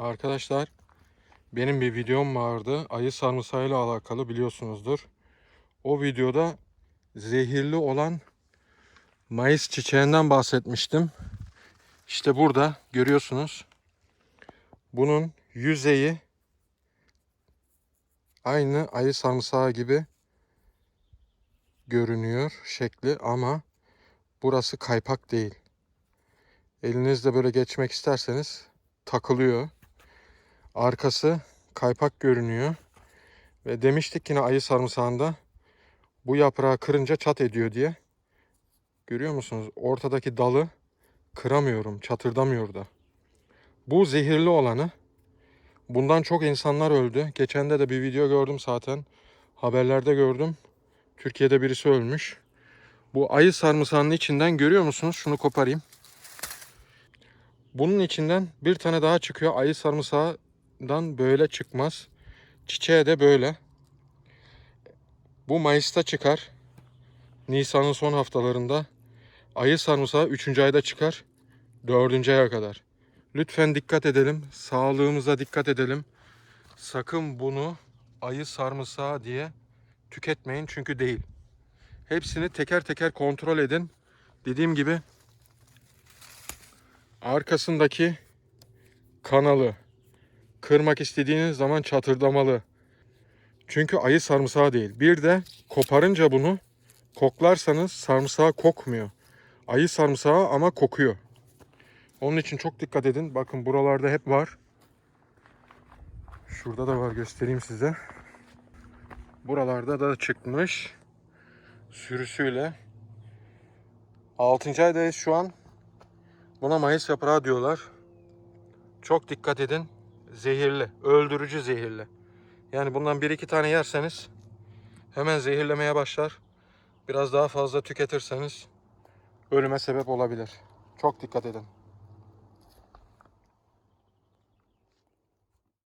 Arkadaşlar benim bir videom vardı. Ayı sarımsağıyla alakalı biliyorsunuzdur. O videoda zehirli olan mayıs çiçeğinden bahsetmiştim. İşte burada görüyorsunuz. Bunun yüzeyi aynı ayı sarımsağı gibi görünüyor şekli ama burası kaypak değil. Elinizle böyle geçmek isterseniz takılıyor. Arkası kaypak görünüyor. Ve demiştik yine ayı sarımsağında bu yaprağı kırınca çat ediyor diye. Görüyor musunuz? Ortadaki dalı kıramıyorum, çatırdamıyor da. Bu zehirli olanı. Bundan çok insanlar öldü. Geçen de de bir video gördüm zaten. Haberlerde gördüm. Türkiye'de birisi ölmüş. Bu ayı sarımsağının içinden görüyor musunuz? Şunu koparayım. Bunun içinden bir tane daha çıkıyor. Ayı sarımsağından böyle çıkmaz. Çiçeğe de böyle. Bu Mayıs'ta çıkar. Nisan'ın son haftalarında. Ayı sarımsağı 3. ayda çıkar. 4. aya kadar. Lütfen dikkat edelim. Sağlığımıza dikkat edelim. Sakın bunu ayı sarımsağı diye tüketmeyin çünkü değil. Hepsini teker teker kontrol edin. Dediğim gibi arkasındaki kanalı kırmak istediğiniz zaman çatırdamalı. Çünkü ayı sarımsağı değil. Bir de koparınca bunu koklarsanız sarımsağı kokmuyor. Ayı sarımsağı ama kokuyor. Onun için çok dikkat edin. Bakın buralarda hep var. Şurada da var göstereyim size. Buralarda da çıkmış. Sürüsüyle. 6. aydayız şu an. Buna Mayıs yaprağı diyorlar. Çok dikkat edin. Zehirli. Öldürücü zehirli. Yani bundan bir iki tane yerseniz hemen zehirlemeye başlar. Biraz daha fazla tüketirseniz ölüme sebep olabilir. Çok dikkat edin.